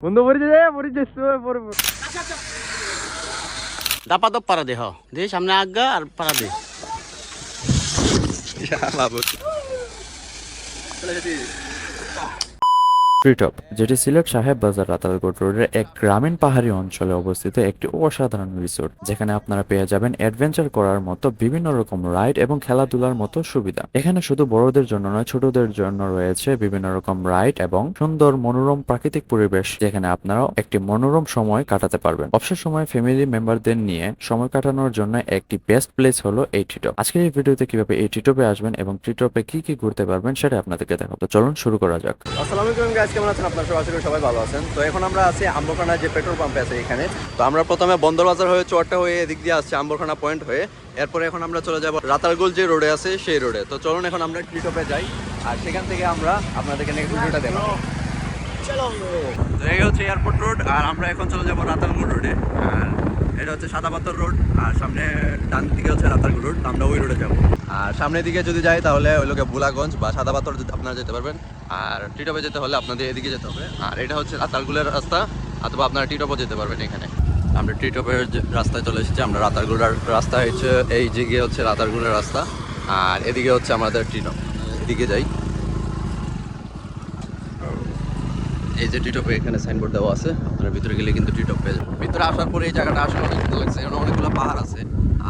বন্ধু পড়েছে রে পড়েছে পড়ে দাপা দপ পারা দে হ। দে সামনে আগা আর পারা দে। ট্রিটপ যেটি সিলেট সাহেব বাজার রাতালকোট রোডের এক গ্রামীণ পাহাড়ি অঞ্চলে অবস্থিত একটি অসাধারণ রিসোর্ট যেখানে আপনারা পেয়ে যাবেন অ্যাডভেঞ্চার করার মতো বিভিন্ন রকম রাইড এবং খেলাধুলার মতো সুবিধা। এখানে শুধু বড়দের জন্য নয়, ছোটদের জন্য রয়েছে বিভিন্ন রকম রাইড এবং সুন্দর মনোরম প্রাকৃতিক পরিবেশ, যেখানে আপনারা একটি মনোরম সময় কাটাতে পারবেন। অবসর সময় ফ্যামিলি মেম্বারদের নিয়ে সময় কাটানোর জন্য একটি বেস্ট প্লেস হলো এই ট্রিটপ আজকের এই ভিডিওতে কীভাবে এই ট্রিটপে আসবেন এবং ট্রিটপে কি কি ঘুরতে পারবেন সেটা আপনাদেরকে দেখাবো। চলুন শুরু করা যাক। গাইস কেমন আছেন আপনারা? সবাই আশা করি সবাই ভালো আছেন। তো এখন আমরা আছি আম্বখানা যে পেট্রোল পাম্প আছে এখানে। তো আমরা প্রথমে বন্দরবাজার হয়ে চুয়াট্টা হয়ে এদিক দিয়ে আসছি আম্বখানা পয়েন্ট হয়ে। এরপরে এখন আমরা চলে যাব রাতারগুল যে রোডে আছে সেই রোডে তো চলুন এখন আমরা ট্রিটপে যাই। আর সেখান থেকে আমরা আপনাদেরকে নেক্সট ভিডিওটা তো এই হচ্ছে এয়ারপোর্ট রোড আর আমরা এখন চলে যাব রাতারগুল রোডে আর এটা হচ্ছে সাদা পাথর রোড, আর সামনে ডান দিকে হচ্ছে রাতারগুল রোড আমরা ওই রোডে যাব। আর সামনের দিকে যদি যাই, তাহলে ওই লোকে বুলাগঞ্জ বা সাদা পাথর আপনারা যেতে পারবেন, আর টিটপে যেতে হলে আপনাদের এদিকে যেতে হবে। আর এটা হচ্ছে রাতারগুলের রাস্তা, অথবা আপনারা টিটপও যেতে পারবেন এখানে। আমরা টিটপের রাস্তায় চলে এসেছি, আমরা রাতারগুলার রাস্তা হচ্ছে এই দিকে হচ্ছে রাতারগুলের রাস্তা, আর এদিকে হচ্ছে আমাদের টিটপ। এদিকে যাই। এই যে টিটপে এখানে সাইনবোর্ড দেওয়া আছে, আপনারা ভিতরে গেলে কিন্তু টিটপ পেয়ে যাবেন। ভিতরে আসার পরে এই জায়গাটা আসলে অনেক সুন্দর লাগছে এখানে অনেকগুলো পাহাড় আছে।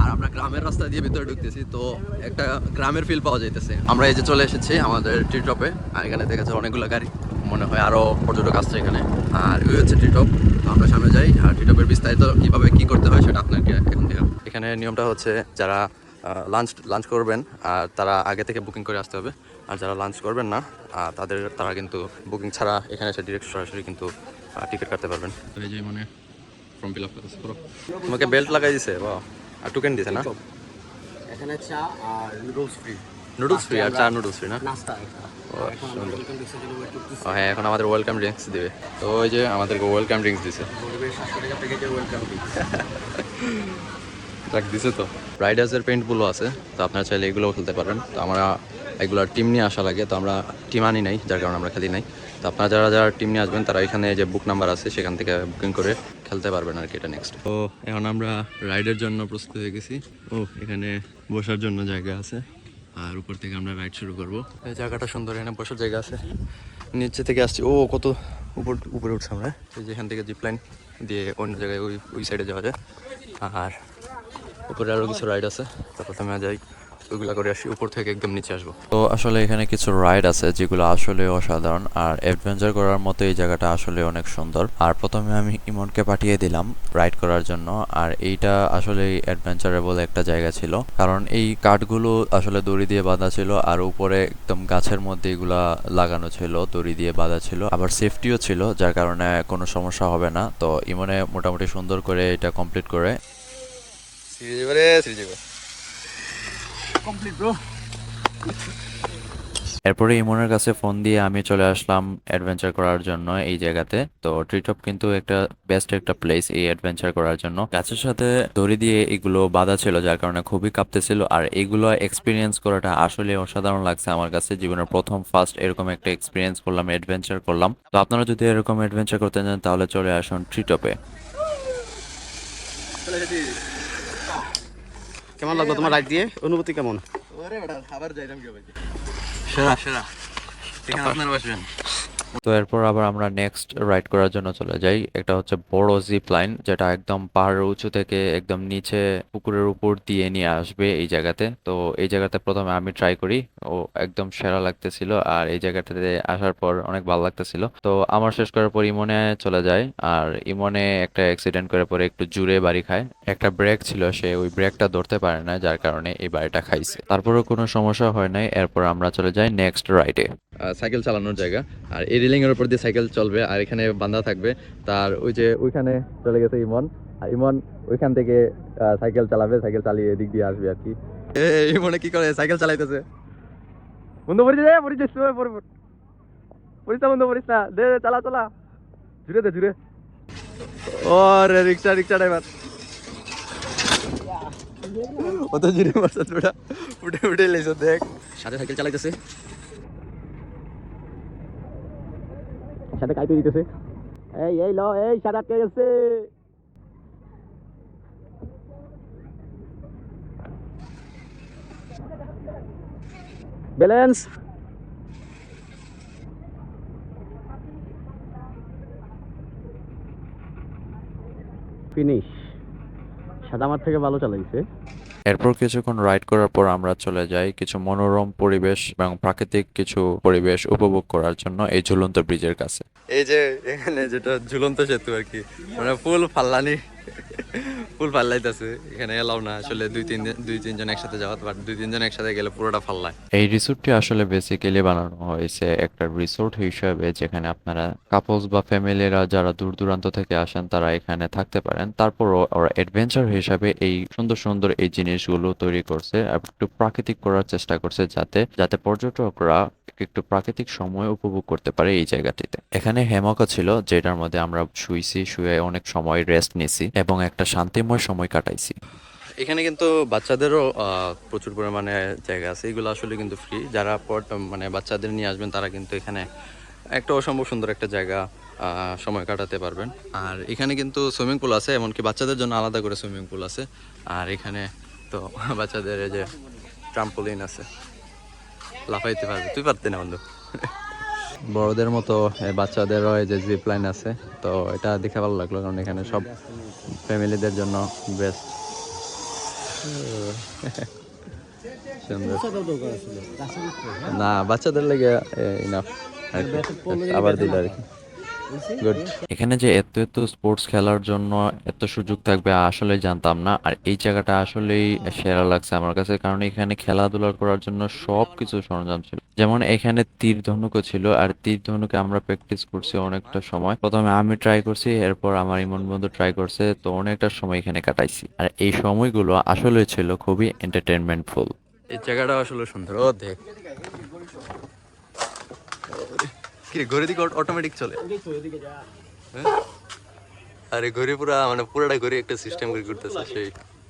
আর আমরা গ্রামের রাস্তা দিয়ে ভিতরে ঢুকতেছি, তো একটা গ্রামের ফিল পাওয়া যাইতেছে। আমরা এই যে চলে এসেছি আমাদের টিটপে আর এখানে দেখা যাচ্ছে অনেকগুলো গাড়ি, মনে হয় আরও পর্যটক আসছে এখানে। আর ওই হচ্ছে টিটপ আমরা সামনে যাই, আর টিটপের বিস্তারিত কীভাবে কি করতে হয় সেটা আপনাকে এখন দেখাবো। এখানে নিয়মটা হচ্ছে যারা লাঞ্চ লাঞ্চ করবেন আর তারা আগে থেকে বুকিং করে আসতে হবে। আর যারা লাঞ্চ করবেন না তাদের তারা কিন্তু বুকিং ছাড়া এখানে এসে ডিরেক্ট সরাসরি কিন্তু টিকিট কাটতে পারবেন। এই যে মানে ফর্ম ফিল আপ করতেছে পুরো। তোমাকে বেল্ট লাগাই দিছে বা আর টোকেন দিছে না? এখানে চা আর নুডলস ফ্রি নুডলস ফ্রি আর চা নুডলস ফ্রি না? নাস্তা হ্যাঁ এখন আমাদের ওয়েলকাম ড্রিঙ্কস দিবে। তো ওই যে আমাদেরকে ওয়েলকাম ড্রিঙ্কস দিছে। ওয়েলকাম ট্রাক দিছে তো। রাইডার্সের পেন্টগুলো আছে তো আপনারা চাইলে এগুলোও খেলতে পারেন তো আমরা এগুলোর টিম নিয়ে আসা লাগে তো আমরা টিম আনি নাই যার কারণে আমরা খেলি নাই। তো আপনারা যারা যারা টিম নিয়ে আসবেন তারা এখানে যে বুক নাম্বার আছে সেখান থেকে বুকিং করে খেলতে পারবেন আর কি এটা নেক্সট তো এখন আমরা রাইডের জন্য প্রস্তুত হয়ে গেছি। ও এখানে বসার জন্য জায়গা আছে। আর উপর থেকে আমরা রাইড শুরু করব। এই জায়গাটা সুন্দর এখানে বসার জায়গা আছে। নিচে থেকে আসছি। ও কত উপর উপরে উঠছে আমরা। এই যে এখান থেকে জিপ লাইন দিয়ে অন্য জায়গায় ওই ওই সাইডে যাওয়া যায়। আর উপরে আরও কিছু রাইড আছে। তো প্রথমে যাই ওইগুলা করে আসি, উপর থেকে একদম নিচে আসব। তো আসলে এখানে কিছু রাইড আছে যেগুলো আসলে অসাধারণ, আর অ্যাডভেঞ্চার করার মতো এই জায়গাটা আসলে অনেক সুন্দর। আর প্রথমে আমি ইমনকে পাঠিয়ে দিলাম রাইড করার জন্য, আর এইটা আসলে অ্যাডভেঞ্চারেবল একটা জায়গা ছিল। কারণ এই কাঠগুলো আসলে দড়ি দিয়ে বাঁধা ছিল, আর উপরে একদম গাছের মধ্যে এগুলা লাগানো ছিল, দড়ি দিয়ে বাঁধা ছিল। আবার সেফটিও ছিল, যার কারণে কোনো সমস্যা হবে না। তো ইমনে মোটামুটি সুন্দর করে এটা কমপ্লিট করে কমপ্লিট ব্রো এরপরে ইমনের কাছে ফোন দিয়ে আমি চলে আসলাম অ্যাডভেঞ্চার করার জন্য এই জায়গাতে। তো ট্রিটপ কিন্তু একটা বেস্ট একটা প্লেস এই অ্যাডভেঞ্চার করার জন্য। গাছের সাথে দড়ি দিয়ে এগুলো বাঁধা ছিল যার কারণে খুবই কাঁপতেছিল। আর এগুলো এক্সপিরিয়েন্স করাটা আসলে অসাধারণ লাগছে আমার কাছে। জীবনের প্রথম ফার্স্ট এরকম একটা এক্সপিরিয়েন্স করলাম অ্যাডভেঞ্চার করলাম। তো আপনারা যদি এরকম অ্যাডভেঞ্চার করতে চান তাহলে চলে আসুন ট্রিটপে কেমন লাগল তোমার রাইড দিয়ে? অনুভূতি কেমন? সেরা। সেরা। এখানে আপনারা বসবেন। তো এরপর আবার আমরা নেক্সট রাইড করার জন্য চলে যাই। একটা হচ্ছে বড় জিপ লাইন যেটা একদম পাহাড়ের উঁচু থেকে একদম নিচে পুকুরের উপর দিয়ে নিয়ে আসবে এই জায়গাতে। তো এই জায়গাতে প্রথমে আমি ট্রাই করি। ও একদম সেরা লাগতেছিল আর এই জায়গাটাতে আসার পর অনেক ভালো লাগতেছিল। তো আমার শেষ করার পর ইমনে চলে যায় আর ইমনে একটা অ্যাক্সিডেন্ট করে পরে একটু জুড়ে বাড়ি খায়। একটা ব্রেক ছিল, সে ওই ব্রেকটা ধরতে পারে না, যার কারণে এই বাড়িটা খাইছে। তারপরেও কোনো সমস্যা হয় নাই। এরপর আমরা চলে যাই নেক্সট রাইডে সাইকেল চালানোর জায়গা। আর এই রেলিং এর উপর দিয়ে সাইকেল চলবে আর এখানে বান্ধা থাকবে। তার ওই যে ওইখানে চলে গেছে ইমন। আর ইমন ওইখান থেকে সাইকেল চালাবে সাইকেল চালিয়ে এদিক দিয়ে আসবে আর কি। এই মনে কি করে? সাইকেল চালাইতেছে। বন্ধু পড়েছে রে পড়েছে পড়ে পড়ে পড়িস না বন্ধু পড়িস না দে দে, চালা চালা। জুড়ে দে জুড়ে। ওরে রিক্সা রিক্সা ড্রাইভার ও তো জুড়ে মারছে তোরা উঠে উঠে লেছো দেখ। সাথে সাইকেল চালাইতেছে। সাথে কাইতে দিতেছে। এই এই, ল, এই সারা আটকে গেছে। ব্যালেন্স। ফিনিশ। সাদা আমার থেকে ভালো চালাইছে। এরপর কিছুক্ষণ রাইড করার পর আমরা চলে যাই কিছু মনোরম পরিবেশ এবং প্রাকৃতিক কিছু পরিবেশ উপভোগ করার জন্য এই ঝুলন্ত ব্রিজের কাছে। এই যে এখানে যেটা ঝুলন্ত সেতু আর কি মানে ফুল ফাল্লানি। ফুল ফাল্লাইতেছে, এখানে এলাও না, আসলে দুই তিন দুই তিনজন একসাথে যাওয়া বাট দুই তিনজন একসাথে গেলে পুরোটা ফাল্লায়। এই রিসোর্টটি আসলে বেসিক্যালি বানানো হয়েছে একটা রিসোর্ট হিসেবে, যেখানে আপনারা কাপলস বা ফ্যামিলিরা যারা দূর দূরান্ত থেকে আসেন, তারা এখানে থাকতে পারেন। তারপরও ওরা অ্যাডভেঞ্চার হিসাবে এই সুন্দর সুন্দর এই জিনিসগুলো তৈরি করছে একটু প্রাকৃতিক করার চেষ্টা করছে যাতে যাতে পর্যটকরা একটু প্রাকৃতিক সময় উপভোগ করতে পারে এই জায়গাটিতে। এখানে হেমকও ছিল, যেটার মধ্যে আমরা শুইছি, শুয়ে অনেক সময় রেস্ট নিছি। এবং একটা শান্তিময় সময় কাটাইছি। এখানে কিন্তু বাচ্চাদেরও প্রচুর পরিমাণে জায়গা আছে। এগুলো আসলে কিন্তু ফ্রি যারা মানে বাচ্চাদের নিয়ে আসবেন, তারা কিন্তু এখানে একটা অসম্ভব সুন্দর একটা জায়গা সময় কাটাতে পারবেন। আর এখানে কিন্তু সুইমিং পুল আছে, এমনকি বাচ্চাদের জন্য আলাদা করে সুইমিং পুল আছে। আর এখানে তো বাচ্চাদের যে ট্রাম্পোলিন আছে। লাফাইতে পারবে। তুই পারতে না, বন্ধু। বড়দের মতো বাচ্চাদেরও এই যে জিপ লাইন আছে, তো এটা দেখে ভালো লাগল, কারণ এখানে সব ফ্যামিলিদের জন্য বেস্ট। না বাচ্চাদের লেগে ইনাফ আবার দিল আর কি। এখানে যে এত এত স্পোর্টস খেলার জন্য এত সুযোগ থাকবে আসলে জানতাম না। আর এই জায়গাটা আসলেই সেরা লাগছে আমার কাছে, কারণ এখানে খেলাধুলা করার জন্য সব কিছু সরঞ্জাম ছিল। যেমন এখানে তীর ধনুকও ছিল, আর তীর ধনুকে আমরা প্র্যাকটিস করছি অনেকটা সময়। প্রথমে আমি ট্রাই করছি, এরপর আমার ইমন বন্ধু ট্রাই করছে, তো অনেকটা সময় এখানে কাটাইছি। আর এই সময়গুলো আসলে ছিল খুবই এন্টারটেনমেন্টফুল এই জায়গাটা আসলে সুন্দর দেখ। কি ঘড়ি দিকে অটোমেটিক চলে? হ্যাঁ? আরে ঘড়ি পুরা মানে পুরাটা ঘড়ি একটা সিস্টেম করে করতেছে সেই।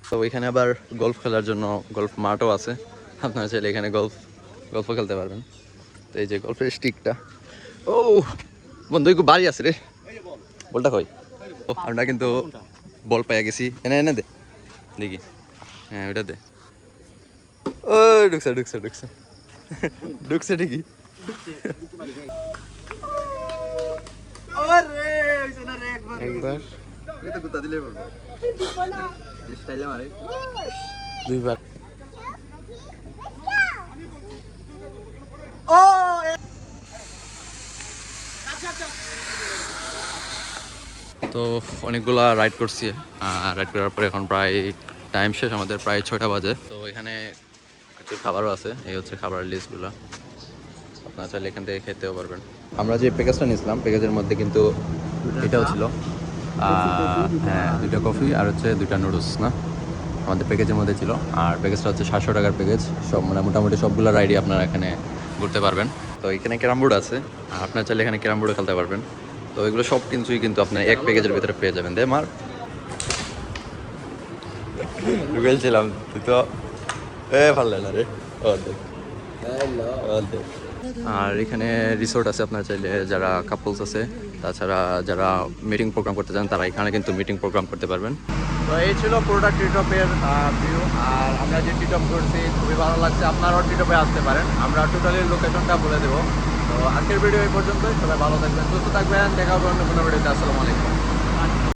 তো এখানে আবার গলফ খেলার জন্য গলফ মাঠও আছে। আপনারা চাইলে এখানে গলফ গলফও খেলতে পারবেন। তো এই যে গলফের স্টিকটা ও, বন্ধু, একটু বাড়ি আছে রে। বলটা কই? আমরা কিন্তু বল পাইয়া গেছি। এনে এনে দে। দেখি। হ্যাঁ ওটা দে। ও ঢুকছে ঢুকছে ঢুকছে। ঢুকছে ঠিকই। একবার। দুইবার। তো অনেকগুলা রাইড করছি রাইড করার পরে এখন প্রায় টাইম শেষ আমাদের প্রায় ছয়টা বাজে। তো এখানে কিছু খাবারও আছে এই হচ্ছে খাবারের লিস্টগুলো আপনারা চাইলে এখান থেকে খেতেও পারবেন। আমরা যে প্যাকেজটা নিয়েছিলাম প্যাকেজের মধ্যে কিন্তু এটাও ছিল। হ্যাঁ দুইটা কফি আর হচ্ছে দুইটা নুডলস না? আমাদের প্যাকেজের মধ্যে ছিল। আর প্যাকেজটা হচ্ছে সাতশো টাকার প্যাকেজ সব মানে মোটামুটি সবগুলো রাইডই আপনারা এখানে ঘুরতে পারবেন। তো এখানে ক্যারাম বোর্ড আছে। আর আপনার চাইলে এখানে ক্যারাম বোর্ডও খেলতে পারবেন। তো এগুলো সব কিছুই কিন্তু আপনার এক প্যাকেজের ভিতরে পেয়ে যাবেন। দে মার। ঢুকেছিলাম তুই তো এ ভালো লাগে না রে। আর এখানে রিসোর্ট আছে আপনার চাইলে যারা কাপলস আছে। তাছাড়া যারা মিটিং প্রোগ্রাম করতে চান, তারা এখানে কিন্তু মিটিং প্রোগ্রাম করতে পারবেন। তো এই ছিল পুরোটা টিটপের ভিউ আর আমরা যে টিটপ করছি খুবই ভালো লাগছে। আপনারাও টিটপে আসতে পারেন। আমরা টোটালি লোকেশনটা বলে দেবো। তো আজকের ভিডিও এই পর্যন্তই। সবাই ভালো থাকবেন, সুস্থ থাকবেন। দেখা হবে অন্য কোনো ভিডিওতে আসসালামু আলাইকুম।